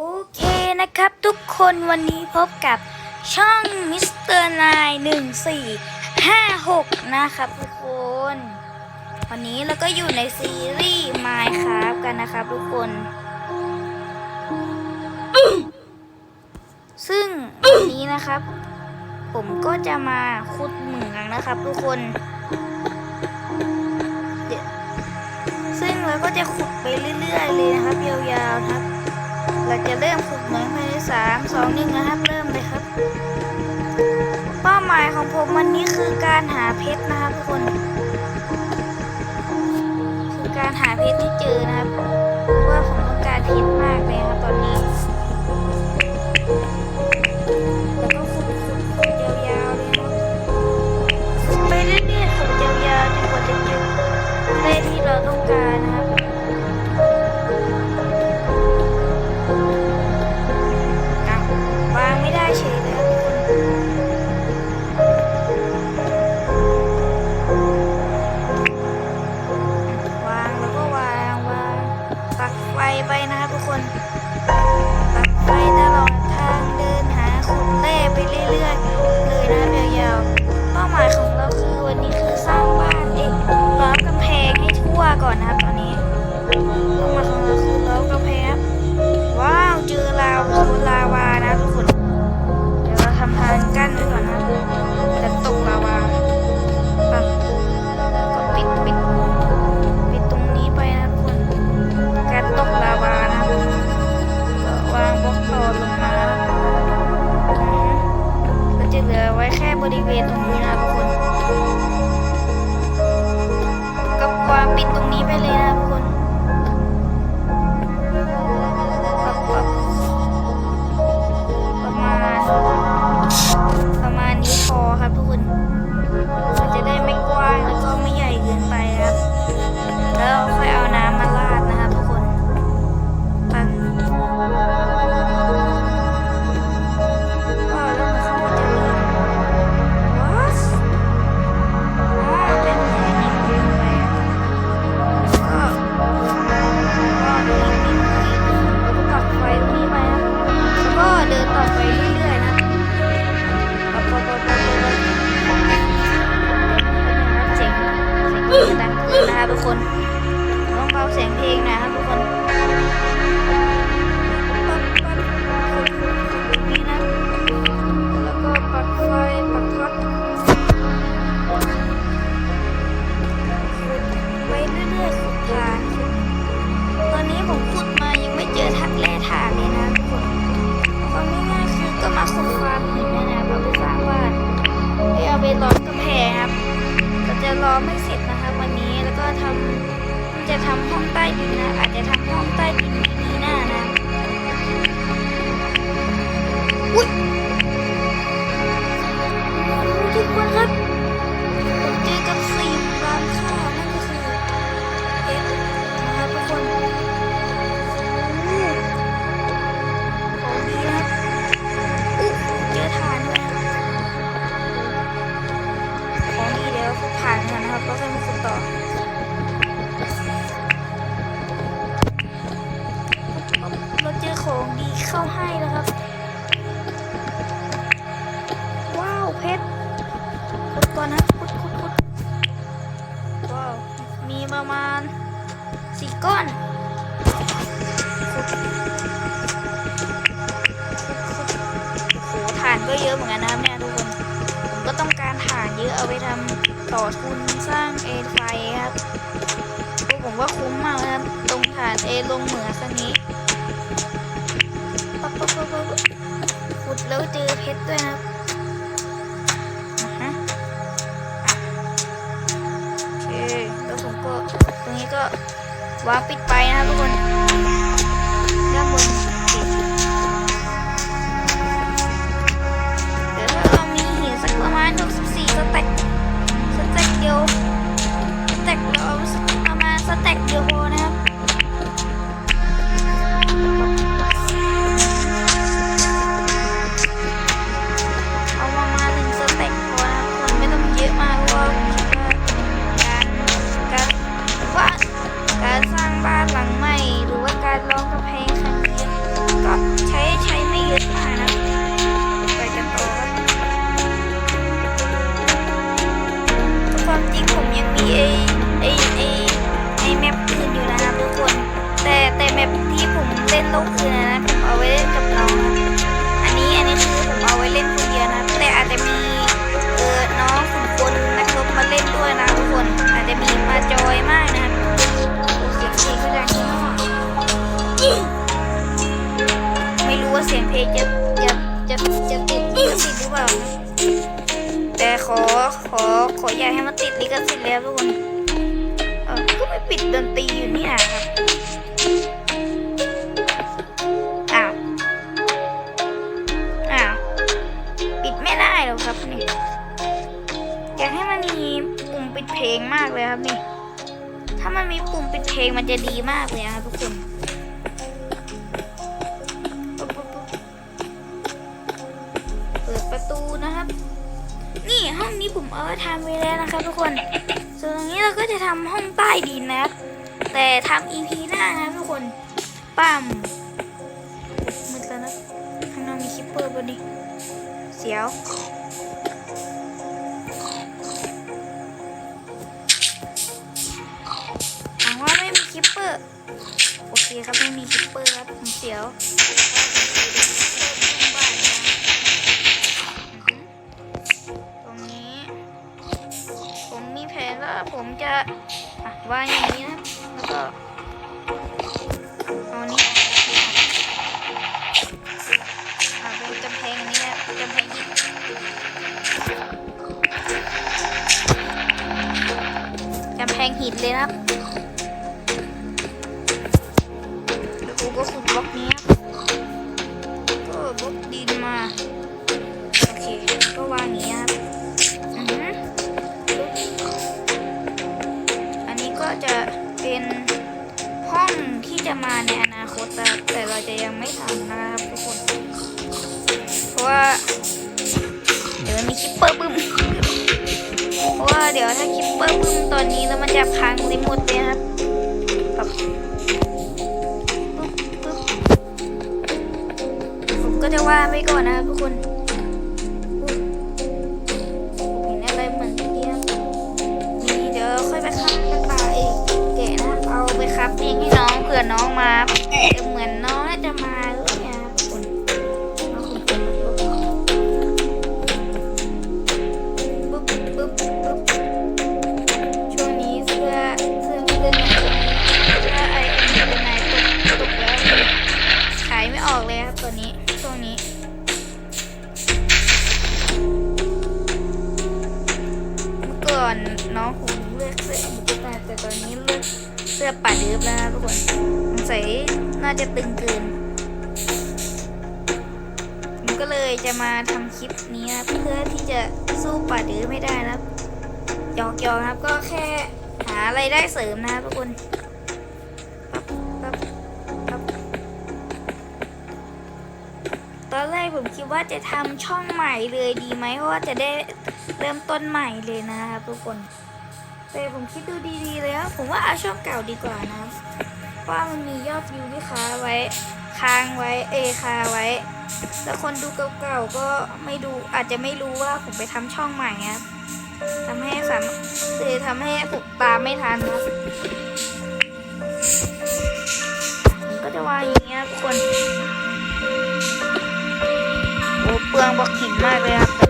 โอเคนะครับทุกคนวันนี้พบกับช่องมิสเตอร์นายหนึ่งสี่ห้าหกนะครับทุกคน วันนี้เราก็อยู่ในซีรีส์ Minecraft กันนะครับทุกคน ซึ่งวันนี้นะครับ ผมก็จะมาขุดเหมืองนะครับทุกคนซึ่งเราก็จะขุดไปเรื่อยๆเลยนะครับยาวๆ จะเริ่มขุดเหมืองภายในสามสองหนึ่งนะครับ เริ่มเลยครับ เป้าหมายของผมวันนี้คือการหาเพชรนะครับทุกคน คือการหาเพชรที่เจอนะครับเพราะว่าผมต้องการเพชรมากเลยครับตอนนี้แล้วก็ขุดขุดขุดยาวๆเลยนะครับขุดไปเรื่อยๆขุดยาวๆจนกว่าจะเจอเลขที่เราต้องการนะครั เสียงเพลงหนะครับทุกคนปักปักขุดนี้นะ แล้วก็ปักไฟปักท็อตขุดไปเรื่อยๆขุดฐานตอนนี้ผมขุดมายังไม่เจอทัดแร่ฐานเลยนะทุกคนความง่ายๆคือก็มาขุดฟาร์มหินเนยนะเราไปสร้างบ้านเพื่อเอาไปล้อมกำแพงครับเราจะล้อมไม่เสร็จนะครับวันนี้แล้วก็ทำ จะทำห้องใต้ดินนะ อาจจะทำห้องใต้ดินปีหน้านะอุ้ยทุกคนครับผมเจอกับสี่ร้านค้านั่นก็คือเพชรนะครับทุกคนของดีครับอุ๊ยเจอฐานด้วยนะของดีเดี๋ยวผ่านกันนะครับแล้วค่อยมาขุดต่อ เข้าให้แล้วครับ ว้าวเพชรขุดก่อนนะขุดขุดขุดว้าวมีประมาณสี่ก้อนขุดโหถ่านก็เยอะเหมือนกันนะครับเนี่ยทุกคน ผมก็ต้องการถ่านเยอะเอาไปทำต่อทุนสร้างเอไฟครับพวกผมว่าคุ้มมากนะครับ ตรงถ่านเอลงเหมืองสักนี้ ขุดแล้วเจอเพชรด้วยนะครับอ่าฮะอะโอเคแล้วผมก็ตรงนี้ก็วางปิดไปนะครับทุกคนด้านบนปิดเดี๋ยวถ้าเรามีหินสักประมาณ64สแต็กสแต็กเดียวสแต็กเราเอาสักประมาณสแต็กเดียว จะดีมากเลยนะครับทุกคนเปิดประตูนะครับ นี่ห้องนี้ผมเอาไว้ทำไว้แล้วนะครับ ทุกคน ส่วนตรงนี้เราก็จะทำห้องใต้ดินนะครับ แต่ทำ EP หน้านะครับทุกคนปั้มมืดแล้วนะข้างนอกมีคิปเปอร์บนนี้เสียว ง เดี๋ยวถ้าคิปเปอร์บึ้มตอนนี้แล้วมันจะพังรีโมทเลยครับแบบปึ๊บปึ๊บผมก็จะว่าไว้ก่อนนะครับทุกคนอุ๊ยผมเห็นอะไรเหมือนเมื่อกี้ครับนี่เดี๋ยวค่อยไปคับกระต่ายแกะนะครับเอาไปคับเองให้น้องเผื่อน้องมา จะมาทำคลิปนี้นะเพื่อที่จะสู้ป่าดื้อไม่ได้นะครับหยอกครับก็แค่หาอะไรได้เสริมนะครับทุกคนตอนแรกผมคิดว่าจะทำช่องใหม่เลยดีไหมเพราะว่าจะได้เริ่มต้นใหม่เลยนะครับทุกคนแต่ผมคิดดูดีๆแล้วผมว่าเอาช่องเก่าดีกว่านะเพราะว่ามันมียอดวิวที่ค้าไว้ ค้างไว้เอคาไว้ แล้วคนดูเก่าๆก็ไม่ดูอาจจะไม่รู้ว่าผมไปทำช่องใหม่ครับทำให้สามคือทำให้ผมตามไม่ทันครับผมก็จะวางอย่างเงี้ยทุกคนโอ้เปลืองบล็อกหินมากเลยครับ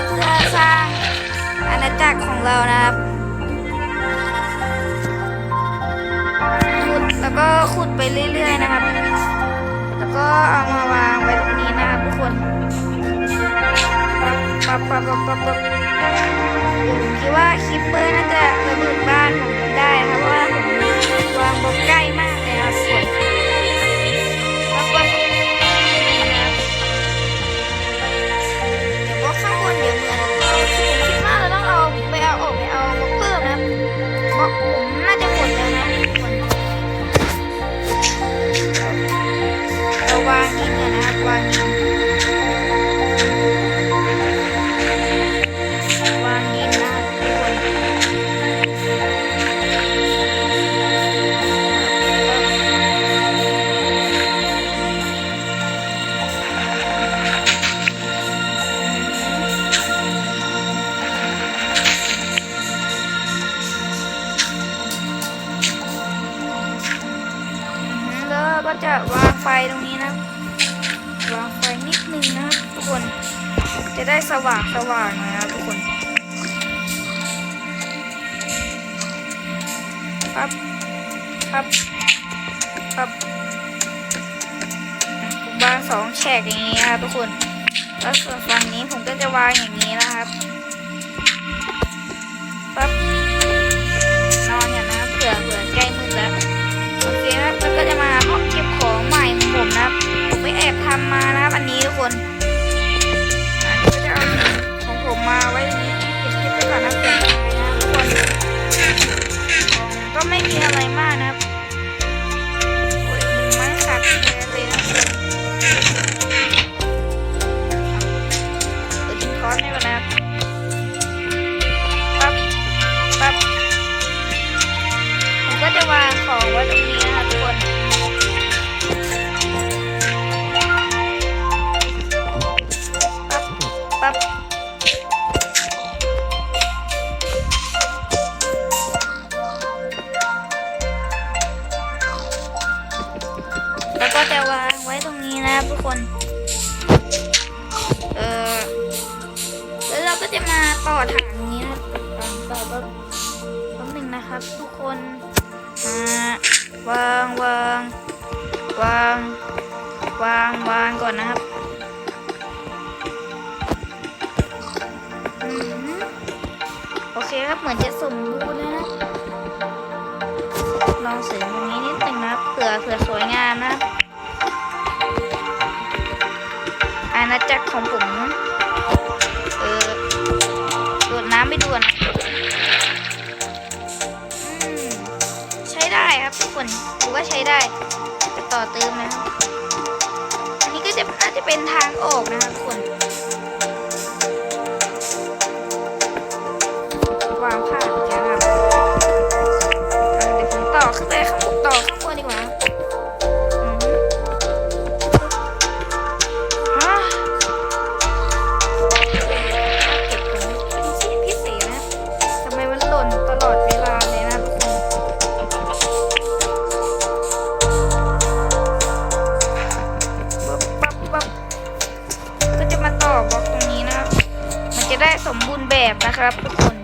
ดตรงนี้เพื่อสร้างอาณาจักรของเรานะครับ ขุดแล้วก็ขุดไปเรื่อยๆนะครับ แล้วก็เอามาวางไว้ตรงนี้นะครับทุกคนปั๊บปั๊บปั๊บปั๊บปั๊บผมคิดว่าคิปเปอร์น่าจะระเบิดบ้านผมได้นะครับเพราะว่าผมวางบล็อกใกล้ จะวางไฟตรงนี้นะ วางไฟนิดนึงนะทุกคน จะได้สว่างสว่างหน่อยนะทุกคน ปับปับปับผมวางสองแฉกอย่างนี้นะครับทุกคน แล้วส่วนฝั่งนี้ผมก็จะวางอย่าง จะวางของไว้ตรงนี้นะคะทุกคนปั๊บปั๊บแล้วก็จะวางไว้ตรงนี้นะครับทุกคน เออแล้วเราก็จะมาต่อถังนี้นะครับต่อต่อแบบแป๊บหนึงนะครับ ทุกคน วางวางวางวางวางก่อนนะครับโอเคครับเหมือนจะสมบูรณ์แล้วนะลองเสริมตรงนี้นิดนึงนะครับเผื่อเผื่อสวยงามนะอาณาจักรของผม ครับทุกคนถือว่าใช้ได้จะต่อเติมนะครับ อันนี้ก็จะน่าจะเป็นทางออกนะครับทุกคนวางผ้าอย่างเงี้ยครับเดี๋ยวผมต่อขึ้นไปข้าง บูรณ์แบบนะครับทุกคน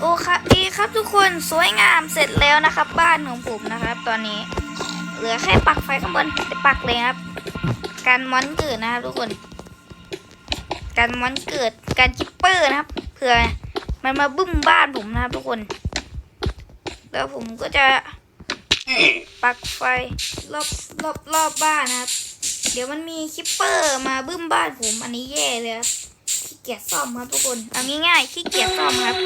โอเคดีครับทุกคนสวยงามเสร็จแล้วนะครับ บ้านของผมนะครับ ตอนนี้ เหลือแค่ปักไฟข้างบนปปักเลยครับ การมอนเกิดนะครับทุกคน การมอนเกิดการจิปเปอร์นะครับเผื่อ มันมาบึ้มบ้านผมนะครับทุกคน แล้วผมก็จะปักไฟรอบรอบรอบบ้านนะครับ เดี๋ยวมันมีคิปเปอร์มาบึ้มบ้านผมอันนี้แย่เลยครับขี้เกียจซ่อมครับทุกคนเอาง่ายๆขี้เกียจซ่อมครับ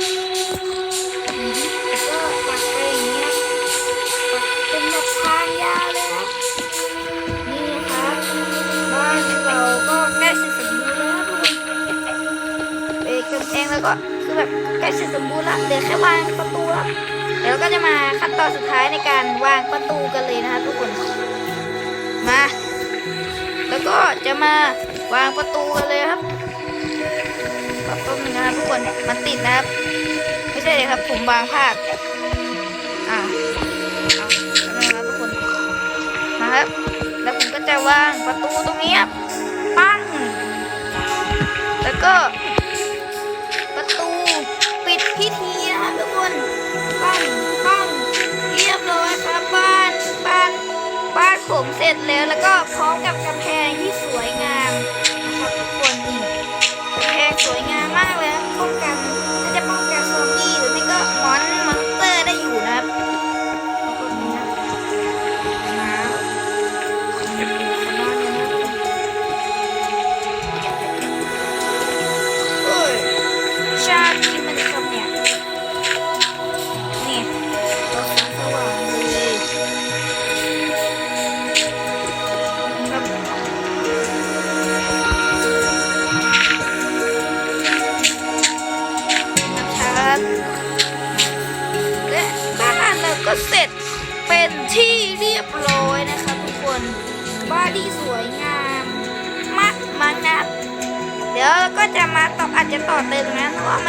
แล้วก็ปักไปอย่างนี้นะปักเป็นแบบทางยาวเลยนะนี่นะครับบ้านเราก็ใกล้เสร็จสมบูรณ์แล้วนะทุกคนเอกกำแพงแล้วก็คือ แบบใกล้เสร็จสมบูรณ์ละเหลือแค่วางประตูแล้วเดี๋ยวเราก็จะมาขั้นตอนสุดท้ายในการวางประตูกันเลยนะครับทุกคนมา แล้วก็จะมาวางประตูกันเลยครับประตูนึงนะครับทุกคนมันติดนะครับ ไม่ใช่เลยครับ ผมวางพลาดอ่าเอาแล้วนะครับทุกคนมาครับ แล้วผมก็จะวางประตูตรงนี้ครับปั้งแล้วก็ ร็จแล้วแล้วก็พร้อมกับกำแพง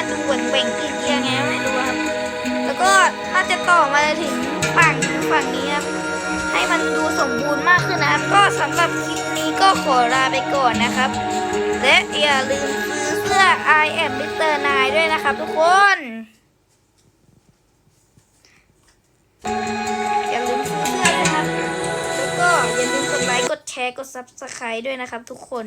นะเพราะว่ามันดูเหวนเบ่งๆเอียงๆไงไม่รู้ครับ แล้วก็น่าจะต่อมาถึงฝั่งฝั่งนี้ครับ ให้มันดูสมบูรณ์มากขึ้นนะครับ ก็สำหรับคลิปนี้ก็ขอลาไปก่อนนะครับ และอย่าลืมซื้อเสื้อ I am Mr. 9ด้วยนะครับทุกคนอย่าลืมซื้อเสื้อนะครับ แล้วก็อย่าลืมกดไลค์ กดแชร์ กด Subscribe ด้วยนะครับทุกคน